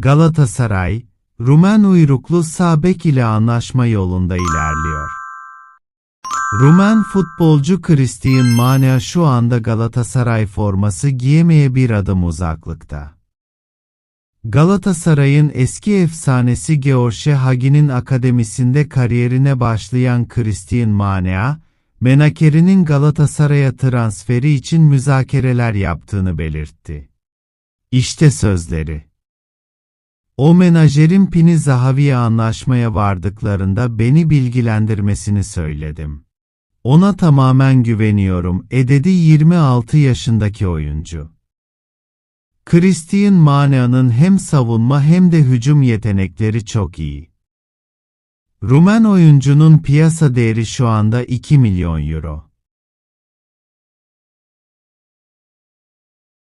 Galatasaray, Rumen uyruklu sağ bek ile anlaşma yolunda ilerliyor. Rumen futbolcu Christian Manea şu anda Galatasaray forması giyemeye bir adım uzaklıkta. Galatasaray'ın eski efsanesi George Hagi'nin akademisinde kariyerine başlayan Christian Manea, Menaker'inin Galatasaray'a transferi için müzakereler yaptığını belirtti. İşte sözleri. O menajerin Pini Zahavi'ye anlaşmaya vardıklarında beni bilgilendirmesini söyledim. Ona tamamen güveniyorum, e dedi 26 yaşındaki oyuncu. Christian Manea'nın hem savunma hem de hücum yetenekleri çok iyi. Rumen oyuncunun piyasa değeri şu anda 2 milyon euro.